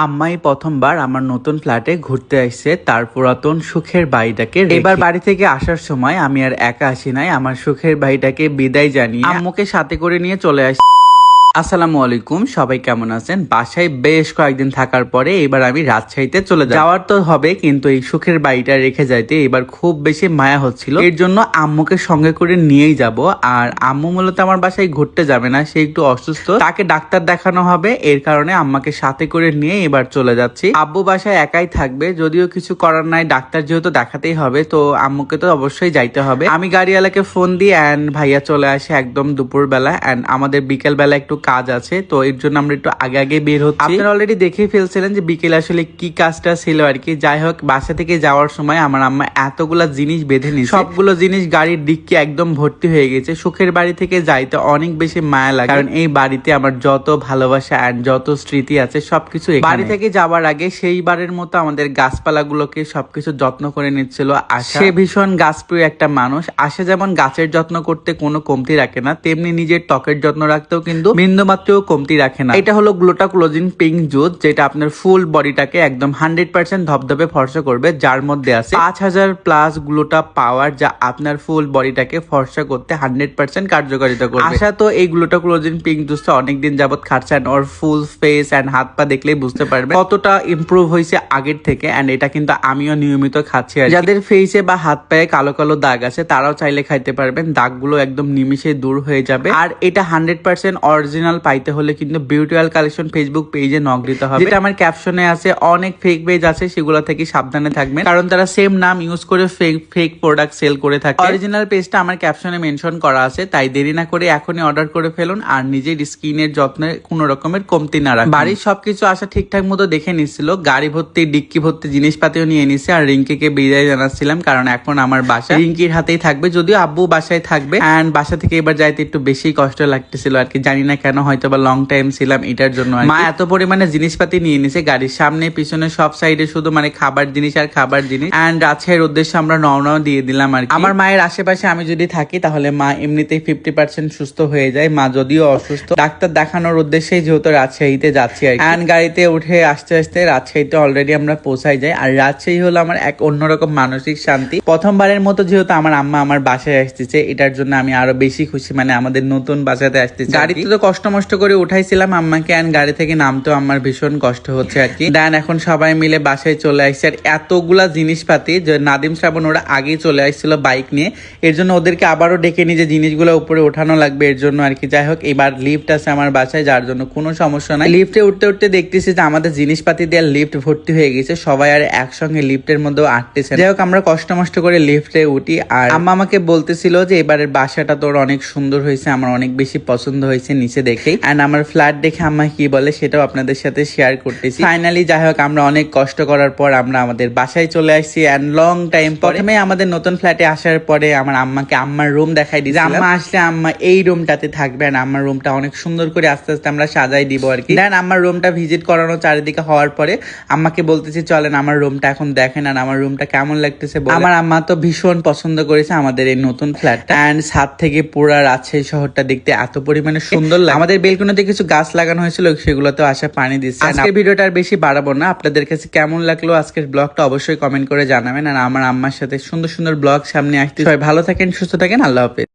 আম্মাই প্রথমবার আমার নতুন ফ্ল্যাটে ঘুরতে আসছে তার পুরাতন সুখের বাড়িটাকে এবার বাড়ি থেকে আসার সময় আমি আর একা আসি নাই আমার সুখের বাড়িটাকে বিদায় জানিয়ে আম্মুকে সাথে করে নিয়ে চলে আসি। আসসালামু আলাইকুম, সবাই কেমন আছেন? বাসায় বেশ কয়েকদিন থাকার পরে এবার আমি রাজশাহীতে চলে যাওয়ার তো হবে, কিন্তু এই সুখের বাড়িটা রেখে যাইতে এবার খুব বেশি মায়া হচ্ছিল। এর জন্য আম্মুকে সঙ্গে করে নিয়েই যাব, আর আম্মু মূলত আমার বাসায় ঘুরতে যাবে না, সে একটু অসুস্থ। তাকে ডাক্তার দেখানো হবে, এর কারণে আম্মাকে সাথে করে নিয়ে এবার চলে যাচ্ছি। আব্বু বাসায় একাই থাকবে, যদিও কিছু করার নাই, ডাক্তার যেহেতু দেখাতেই হবে, তো আম্মুকে তো অবশ্যই যাইতে হবে। আমি গাড়িওয়ালাকে ফোন দিই, অ্যান্ড ভাইয়া চলে আসে একদম দুপুর বেলা অ্যান্ড আমাদের বিকেল বেলা একটু কাজ আছে তো এর জন্য আমরা একটু আগে আগে বের হচ্ছি। আপনারা অলরেডি দেখে ফেলছিলেন যে বিকেলে আসলে কি কাজটা ছিল আর কি। যাই হোক বাসা থেকে যাওয়ার সময় আমার আম্মা এতগুলা জিনিস বেঁধে নিয়েছে। সবগুলো জিনিস গাড়ির ডিক্কি একদম ভর্তি হয়ে গেছে। সুখের বাড়ি থেকে যাইতে অনেক বেশি মায়া লাগে। কারণ এই বাড়িতে আমার যত ভালোবাসা অ্যান্ড যত স্মৃতি আছে সবকিছু বাড়ি থেকে যাওয়ার আগে সেইবারের মতো আমাদের গাছপালাগুলোকে সবকিছু যত্ন করে নিচ্ছিল আশা। সে ভীষণ গাছপ্রিয় একটা মানুষ। আশা যেমন গাছের যত্ন করতে কোনো কমতি রাখে না তেমনি নিজের ত্বকের যত্ন রাখতেও কিন্তু বিন্দুমাত্রও কমতি রাখে না। এটা হলো গ্লোটা ক্লোজিং পিঙ্ক জুস যেটা আপনার ফুল বডিটাকে একদম হান্ড্রেড পার্সেন্ট ধবধবে ফর্সা করবে যার মধ্যে আছে পাঁচ হাজার প্লাস গ্লুটা পাওয়ার যা আপনার ফুল বডিটাকে ফর্সা করতে হান্ড্রেড পার্সেন্ট কার্যকারিতা করবে। আশা তো এই গ্লুটা ক্লোজিং পিঙ্ক জুসটা অনেকদিন যাবত খাচ্ছেন ওর ফুল ফেস এন্ড হাত পা দেখলেই বুঝতে পারবে কতটা ইমপ্রুভ হয়েছে আগের থেকে অ্যান্ড এটা কিন্তু আমিও নিয়মিত খাচ্ছি আর যাদের ফেসে বা হাত পায়ে কালো কালো দাগ আছে তারাও চাইলে খাইতে পারবেন দাগগুলো একদম নিমিশে দূর হয়ে যাবে। আর এটা হান্ড্রেড পার্সেন্ট অরিজিনাল পাইতে হলে কিন্তু beautiful collection Facebook page knock দিতে হবে। যেটা আমার ক্যাপশনে আছে, অনেক ফেক পেজ আছে, সেগুলো থেকে সাবধানে থাকবেন। কারণ তারা সেম নাম ইউজ করে ফেক ফেক প্রোডাক্ট সেল করে থাকে। অরিজিনাল পেজটা আমার ক্যাপশনে মেনশন করা আছে, তাই দেরি না করে এখনই অর্ডার করে ফেলুন আর নিজের স্কিনের যত্নে কোনো রকমের কমতি না রাখুন। বাড়ির সবকিছু আসা ঠিকঠাক মতো দেখে নিচ্ছিল গাড়ি ভর্তি, ডিক্কি ভর্তি জিনিসপাতিও নিয়ে নিছে আর রিঙ্কিকে বিদায় জানাচ্ছিলাম, কারণ এখন আমার বাসা। রিঙ্কির হাতেই থাকবে, যদিও আব্বু বাসায় থাকবে। অ্যান্ড বাসা থেকে এবার যাইতে একটু বেশি কষ্ট লাগতেছিল আর কি, জানি না কেন হয়তো বা লং টাইম ছিলাম এটার জন্য মা এত পরিমাণে জিনিসপাতি নিয়ে নিছে গাড়ির সামনে পিছনে সব সাইডে শুধু মানে খাবার জিনিস আর খাবার জিনিস। অ্যান্ড রাজশাহীর উদ্দেশ্যে আমরা রওনাও দিয়ে দিলাম আর আমার মায়ের আশেপাশে আমি যদি থাকি তাহলে মা এমনিতেই ফিফটি পার্সেন্ট সুস্থ হয়ে যায় মা যদিও অসুস্থ। ডাক্তার দেখানোর উদ্দেশ্যে যেহেতু রাজশাহীতে যাচ্ছি আর অ্যান্ড গাড়িতে উঠে আসতে আসতে রাজশাহীতে অলরেডি আমরা পৌঁছাই যাই। আর রাজশাহী হলো আমার এক অন্যরকম মানসিক শান্তি। প্রথমবারের মতো যেহেতু আমার আম্মা আমার বাসায় আসতেছে এটার জন্য আমি আরও বেশি খুশি মানে আমাদের নতুন বাসাতে আসতেছে। গাড়িতে তো কষ্ট মষ্ট করে উঠাইছিলাম আম্মাকে অ্যান্ড গাড়ি থেকে নামতেও আমার ভীষণ কষ্ট হচ্ছে আর কি। দেন এখন সবাই মিলে বাসায় চলে আসছে। আর এতগুলা জিনিসপাতি যে নাদিম শ্রাবণ ওরা আগেই চলে আসছিল বাইক নিয়ে, এর জন্য ওদেরকে আবারও ডেকে নিয়ে যে জিনিসগুলো উপরে ওঠানো লাগবে, এর জন্য আর কি। যাই হোক, এবার লিফট আছে আমার বাসায়, যার জন্য কোনো সমস্যা নাই। লিফটে উঠতে উঠতে দেখতেছি যে আমাদের জিনিসপাতি দেওয়ার লিফট ভর্তি হয়ে গেছে। সবাই আর একসঙ্গে লিফটের মধ্যেও আটতেছে যাই হোক, আমরা কষ্ট মষ্ট করে লিফটে উঠি। আর আম্মা আমাকে বলতেছিল যে এবারের বাসাটা তোর অনেক সুন্দর হয়েছে, আমার অনেক বেশি পছন্দ হয়েছে, নিচে দেখেই অ্যান্ড আমার ফ্ল্যাট দেখে আম্মা কি বলে সেটাও আপনাদের সাথে শেয়ার করতেছি। ফাইনালি যাই হোক আমরা অনেক কষ্ট করার পর আমরা আমাদের বাসায় চলে আসছি অ্যান্ড লং টাইম প্রথমে আমাদের নতুন ফ্ল্যাটে আসার পরে আমার আম্মাকে আম্মার রুম দেখাই দিয়েছি আম্মা আসলে আম্মা এই রুমটাতে থাকবে আর আমার রুমটা অনেক সুন্দর করে আস্তে আস্তে আমরা সাজাই দিব আর কি। দেন আমার রুমটা ভিজিট করানো চারিদিকে হওয়ার পরে আম্মাকে বলতেছি চলেন আমার রুমটা এখন দেখেন আর আমার রুমটা কেমন লাগতেছে আমার আম্মা তো ভীষণ পছন্দ করেছে আমাদের এই নতুন ফ্ল্যাটটা অ্যান্ড ছাদ থেকে পুরা রাজশাহী শহরটা দেখতে এত পরিমাণে সুন্দর লাগে আমাদের বেলকুনিতে কিছু গাছ লাগানো হয়েছিল সেগুলোতে আসা পানি দিচ্ছে। আজকের ভিডিওটা আর বেশি বাড়াবো না। আপনাদের কাছে কেমন লাগল আজকের ব্লগটা অবশ্যই কমেন্ট করে জানাবেন। আর আমার আম্মার সাথে সুন্দর সুন্দর ব্লগ সামনে আসতে সবাই ভালো থাকেন সুস্থ থাকেন। আল্লাহ হাফেজ।